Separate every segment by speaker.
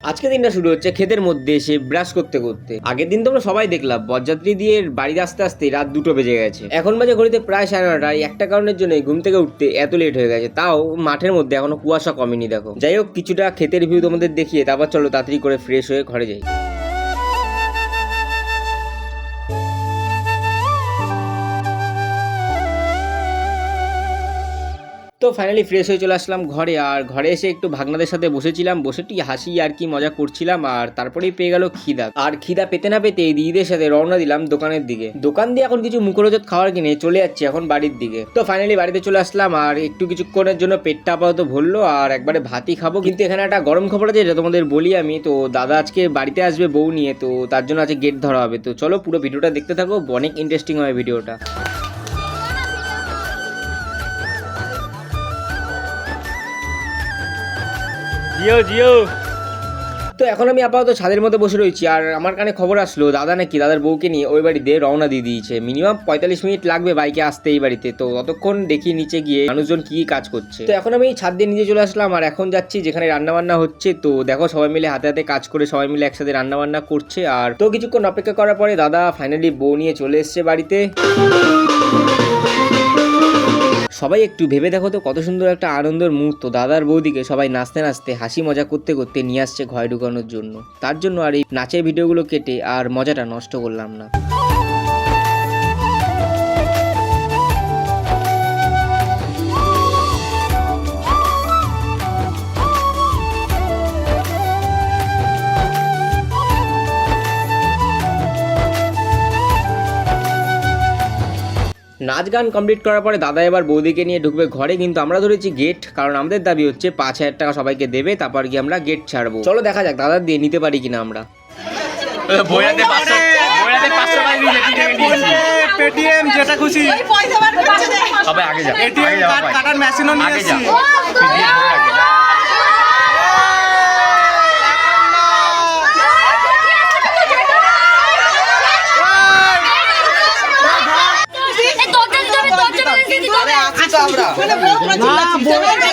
Speaker 1: আজকে দিনটা শুরু হচ্ছে ক্ষেতের মধ্যে এসে ব্রাশ করতে করতে। আগের দিন তোমরা সবাই দেখলাম, বরযাত্রী দিয়ে বাড়িতে আসতে আসতে রাত দুটো বেজে গেছে। এখন বাজে ঘড়িতে প্রায় সাড়ে নটা একটা কারণের জন্য ঘুম থেকে উঠতে এত লেট হয়ে গেছে। তাও মাঠের মধ্যে এখনও কুয়াশা কমেনি, দেখো। যাই হোক, কিছুটা ক্ষেতের ভিউ তোমাদের দেখিয়ে, তারপর চলো তাড়াতাড়ি করে ফ্রেশ হয়ে ঘরে যাই। তো ফাইনালি ফ্রেশ হয়ে চলে আসলাম ঘরে। আর ঘরে এসে একটু ভাগনাদের সাথে বসেছিলাম, বসে একটু হাসি আর কি মজা করছিলাম, আর তারপরেই পেয়ে গেল খিদা। আর খিদা পেতে না পেতে দিদিদের সাথে রওনা দিলাম দোকানের দিকে। দোকান দিয়ে এখন কিছু মুখরোচক খাবার কিনে চলে যাচ্ছি এখন বাড়ির দিকে। তো ফাইনালি বাড়িতে চলে আসলাম, আর একটু কিছুক্ষণের জন্য পেটটা আপাতত ভরলো, আর একবারে ভাতই খাব। কিন্তু এখানে একটা গরম খবর আছে, যেটা তোমাদের বলি আমি। তো দাদা আজকে বাড়িতে আসবে বউ নিয়ে, তো তার জন্য আজকে গেট ধরা হবে। তো চলো পুরো ভিডিওটা দেখতে থাকো, অনেক ইন্টারেস্টিং হবে ভিডিওটা।
Speaker 2: জিও জিও।
Speaker 1: তো এখন আমি আপাতত ছাদের মধ্যে বসে রয়েছি, আর আমার কানে খবর আসলো, দাদা নাকি দাদার বউকে নিয়ে ওই বাড়িতে রওনা দিয়ে দিয়েছে। মিনিমাম পঁয়তাল্লিশ মিনিট লাগবে বাইকে আসতে এই বাড়িতে, তো ততক্ষণ দেখি নিচে গিয়ে মানুষজন কি কাজ করছে। তো এখন আমি ছাদ দিয়ে নিচে চলে আসলাম, আর এখন যাচ্ছি যেখানে রান্না বান্না হচ্ছে, তো দেখো সবাই মিলে হাতে হাতে কাজ করে সবাই মিলে একসাথে রান্না বান্না করছে, আর তো কিছুক্ষণ অপেক্ষা করার পরে দাদা ফাইনালি বউ নিয়ে চলে এসছে বাড়িতে। সবাই একটু ভেবে দেখো তো, কত সুন্দর একটা আনন্দের মুহূর্ত। দাদার বৌদিকে সবাই নাচতে নাচতে, হাসি মজা করতে করতে নিয়ে আসছে ঘরে ঢুকানোর জন্য। তার জন্য আর এই নাচের ভিডিওগুলো কেটে আর মজাটা নষ্ট করলাম না। নাচ গান কমপ্লিট করার পরে দাদা এবার বৌদিকে নিয়ে ঢুকবে ঘরে কিন্তু আমরা ধরেছি গেট কারণ আমাদের দাবি হচ্ছে পাঁচ হাজার টাকা সবাইকে দেবে তারপর গিয়ে আমরা গেট ছাড়বো। চলো দেখা যাক দাদা দিয়ে নিতে পারি কিনা আমরা।
Speaker 2: যেটি
Speaker 3: পেটিএম খুশি।
Speaker 2: সবাই আগে যা আগে
Speaker 3: এটিএম কার্ড কাটার মেশিনও নিয়ে
Speaker 2: আগে যা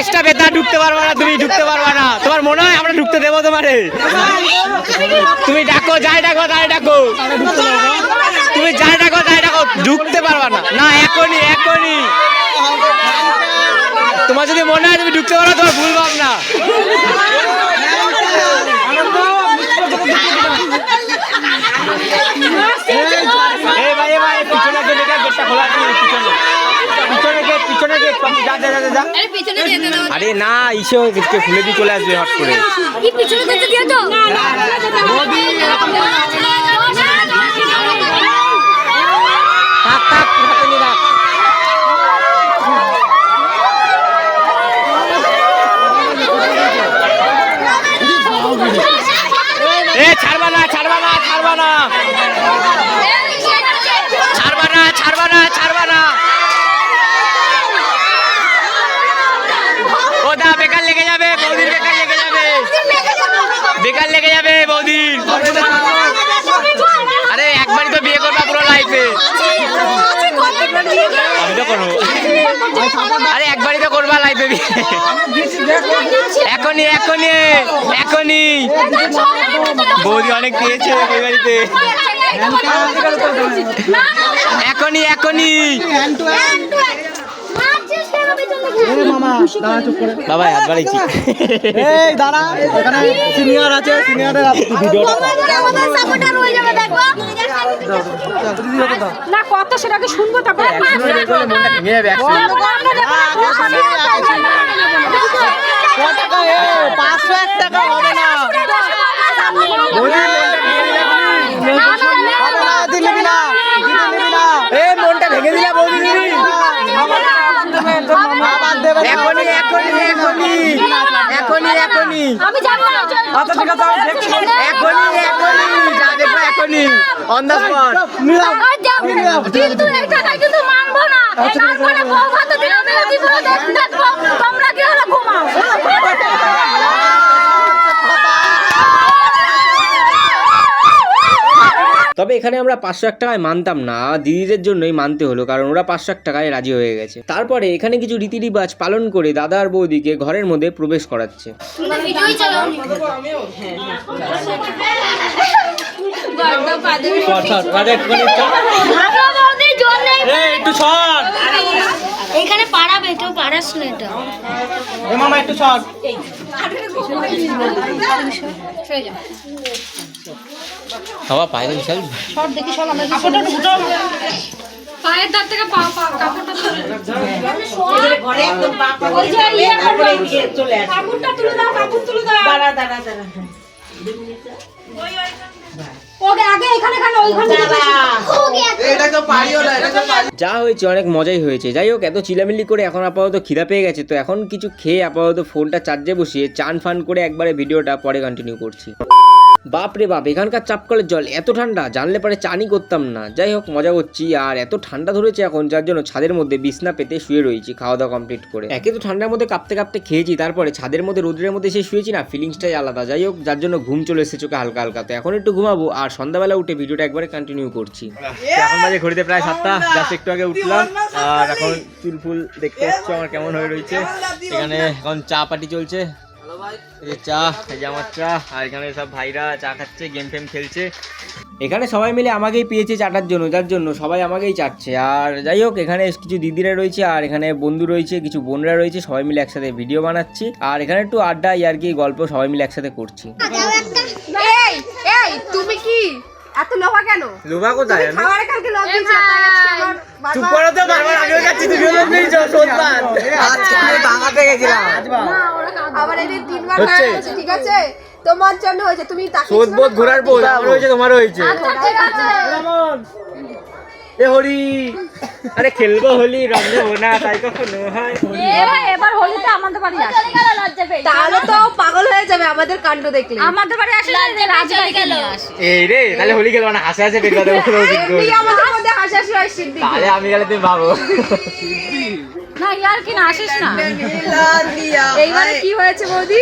Speaker 1: চেষ্টা বেতা ঢুকতে পারবা না, তুমি ঢুকতে পারবা না। তোমার মনে হয় আমরা ঢুকতে দেবো তোমারে? তুমি ডাকো, যাই ডাকো, তাই ডাকো। তুমি যাই ডাকো, তাই ডাকো, ঢুকতে পারবা না। না, এখনই এখনই। তোমার যদি মনে হয় তুমি ঢুকতে পারো, তোমার ভুল ভাবনা। না এই ভাই পিছনে গেট এটা গেটটা খোলা আছে পিছনে পিছনে গেট পিছনে গেট যা যা যা যা
Speaker 4: পিছনে দিয়ে দেবো
Speaker 1: আরে না ইসেও গেটকে খুলে দিয়ে চলে আসবে হট করে
Speaker 4: কি
Speaker 1: ছাড়বা না ছাড়বা না ছাড়বা না ছাড়বা না ছাড়বা না ছাড়বা না ও দা বেকার লেগে যাবে, বৌদির বেকার লেগে যাবে। বেকার লেগে যাবে বৌদির আরে, একবারই তো বিয়ে করবা পুরো লাইফে আরে, একবারই তো করবা লাইফে এখনই এখনই এখনই। বৌদি অনেক পেয়েছে ওই বাড়িতে এখনই এখনই। বাবা হাত বাড়াইছি
Speaker 3: এই দাঁড়া এখানে সিনিয়র আছে সিনিয়রের
Speaker 5: না কত সেটাকে শুনব তারপরে
Speaker 3: পাঁচশো এক টাকা হবে না হবে না এখনি এখনি এখনি
Speaker 1: এখনই। এখনি
Speaker 4: আমি যাব না
Speaker 3: আচ্ছা ঠিক আছে
Speaker 1: এখনি এখনি অন দা স্পট
Speaker 3: নিলাম
Speaker 4: কিন্তু এটা কিন্তু মানবো না। তারপরে বউ ভাত দিলাম দিব দেখ তোমরা কি হলো ঘুমাও। দেখতে
Speaker 1: এখানে আমরা পাঁচশো এক টাকায় মানতাম না দিদিদের জন্যই মানতে হলো কারণ ওরা পাঁচশো এক টাকায় রাজি হয়ে গেছে তারপরে এখানে কিছু রীতি রিবাজ পালন করে দাদা আর বৌদিকে ঘরের মধ্যে প্রবেশ করাচ্ছে
Speaker 3: একটু
Speaker 4: এখানে পাড়াবে কেউ পারাস না এটা
Speaker 3: এ মামা একটু ছট
Speaker 1: বাবা
Speaker 5: পায়ের দাঁত থেকে পা পা কাপড়টা তুলে
Speaker 6: ঘরে একদম পা পা
Speaker 5: ওই যে ইয়ে
Speaker 6: করে দিয়ে চলে আসে
Speaker 5: কাপড়টা তুলে দাও কাপড় তুলে দাও।
Speaker 6: দাঁড়া দাঁড়া দাঁড়া
Speaker 5: ওকে আগে এখানে খান ওইখানে
Speaker 1: যা হয়েছে অনেক মজাই হয়েছে। যাই হোক এত চিলামিলি করে এখন আপাতত খিদা পেয়ে গেছে তো এখন কিছু খেয়ে আপাতত ফোনটা চার্জে বসিয়ে চান ফান করে একবারে ভিডিওটা পরে কন্টিনিউ করছি। বাপ রে বাপ এখানকার চাপকলের জল এত ঠান্ডা জানলে পরে চানই করতাম না। যাই হোক মজা করছি আর এত ঠান্ডা ধরেছে এখন যার জন্য ছাদের মধ্যে বিছনা পেতে শুয়ে রয়েছি খাওয়া দাওয়া কমপ্লিট করে। একে তো ঠান্ডার মধ্যে কাঁপতে কাঁপতে খেয়েছি তারপরে ছাদের মধ্যে রোদ্রের মধ্যে সে শুয়েছি না ফিলিংসটাই আলাদা। যাই হোক যার জন্য ঘুম চলে এসেছে চোখে হালকা হালকা। তো এখন একটু ঘুমাবো আর সন্ধ্যাবেলা উঠে ভিডিওটা একবারে কন্টিনিউ করছি। এখন বাজে ঘড়িতে প্রায় সাতটা জাস্ট একটু আগে উঠলাম আর এখন চুল ফুল দেখতে পাচ্ছ আমার কেমন হয়ে রয়েছে। এখানে এখন চা পাটি চলছে এই চা এই যে আমার চা আর এখানে সব ভাইরা চা খাচ্ছে গেম ফেম খেলছে। এখানে সবাই মিলে আমাকেই পেয়েছে চাটার জন্য যার জন্য সবাই আমাকেই চাটছে আর যাই হোক এখানে কিছু দিদিরা রয়েছে আর এখানে বন্ধু রয়েছে কিছু বোনরা রয়েছে সবাই মিলে একসাথে ভিডিও বানাচ্ছি। আর এখানে একটু আড্ডা আর কি গল্প সবাই মিলে একসাথে করছি।
Speaker 5: এই এই তুমি কি? এত লোভা কেন?
Speaker 1: লোভা কোথায়? আমি
Speaker 5: খাবারে কালকে লোভ দিয়েছ তাই আজকে আমার
Speaker 1: চুপ করো তো বারবার আগেও যাচ্ছি তুমি লোভ দিয়েছ সোমবার
Speaker 3: আজকে আমি ভাঙাতে গেছিলাম।
Speaker 5: আবার এদিন তিনবার। হয়েছে ঠিক আছে? তোমার জন্য হয়েছে তুমি তাকে
Speaker 1: সোদ বোধ ঘোরার বোধ আমার হয়েছে তোমার হয়েছে
Speaker 5: আচ্ছা ঠিক আছে।
Speaker 1: এ হরি। আরে খেলব হোলি রং দেবো না তাই কখনো হয়?
Speaker 5: এবার এবার হোলিতে আমাদের বাড়ি আসে তাহলে তো পাগল হয়ে যাবে আমাদের কাণ্ড দেখলে। আমাদের বাড়ি আসলে
Speaker 4: চলে গেল।
Speaker 1: এই রে তাহলে হোলি খেলব না হাসে হাসে বের দেবো
Speaker 5: এমনি আমাদের মধ্যে হাসাহাসি হয় সিদ্ধি
Speaker 1: তাহলে আমি গেলে তুমি ভাবো।
Speaker 5: না ইয়ার কি না আসিস না। এইবারে কি হয়েছে বৌদি?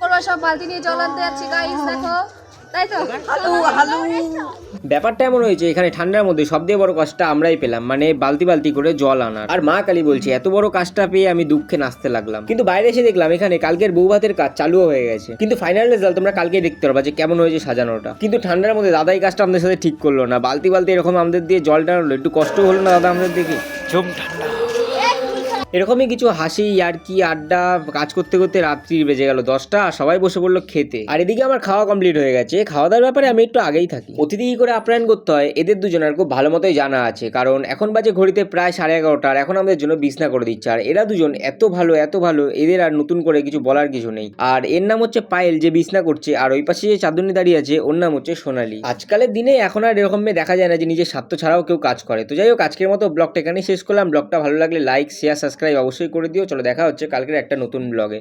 Speaker 5: করব সব বালতি নিয়ে জল আনতে যাচ্ছি গাইস দেখো। তাই তো?
Speaker 1: ব্যাপারটা এমন হয়েছে এখানে ঠান্ডার মধ্যে সব থেকে বড় কষ্টটা আমরাই পেলাম মানে বালতি বালতি করে জল আনার। আর মা কালী বলছে এত বড় কাজটা পেয়ে আমি দুঃখে নাচতে লাগলাম। কিন্তু বাইরে এসে দেখলাম এখানে কালকের বউ ভাতের কাজ চালুও হয়ে গেছে। কিন্তু ফাইনাল রেজাল্ট তোমরা কালকে দেখতে পারবা যে কেমন হয়েছে সাজানোটা। কিন্তু ঠান্ডার মধ্যে দাদাই কাজটা আমাদের সাথে ঠিক করল না। বালতি বালতি এরকম আমাদের দিয়ে জল টানলো একটু কষ্ট হলো না দাদা আমাদের দেখে? ঝুম ঠান্ডা। এরকমই কিছু হাসি আর কি আড্ডা কাজ করতে করতে রাত্রি বেজে গেল দশটা, আর সবাই বসে পড়ল খেতে। আর এদিকে আমার খাওয়া কমপ্লিট হয়ে গেছে। খাওয়া দাওয়ার ব্যাপারে আমি একটু আগেই থাকি। অতিথি করে আপ্যায়ন করতে হয়, এদের দুজনের খুব ভালো মতোই জানা আছে। কারণ এখন বাজে ঘড়িতে প্রায় সাড়ে এগারোটা, আর এখন আমাদের জন্য বিছনা করে দিচ্ছে। আর এরা দুজন এত ভালো এত ভালো, এদের আর নতুন করে কিছু বলার কিছু নেই। আর এর নাম হচ্ছে পায়েল, যে বিছনা করছে। আর ওই পাশে যে চাঁদনি দাঁড়িয়ে আছে, ওর নাম হচ্ছে সোনালি। আজকালের দিনে এখন আর এরকম দেখা যায় না যে নিজের স্বার্থ ছাড়াও কেউ কাজ করে। তো যাই হোক, আজকের মতো ব্লগটা এখানেই শেষ করলাম। ব্লগটা ভালো লাগলে লাইক শেয়ার সাবস্ক্রাইব অবশ্যই করে দিও। চলো দেখা হচ্ছে কালকের একটা নতুন ব্লগে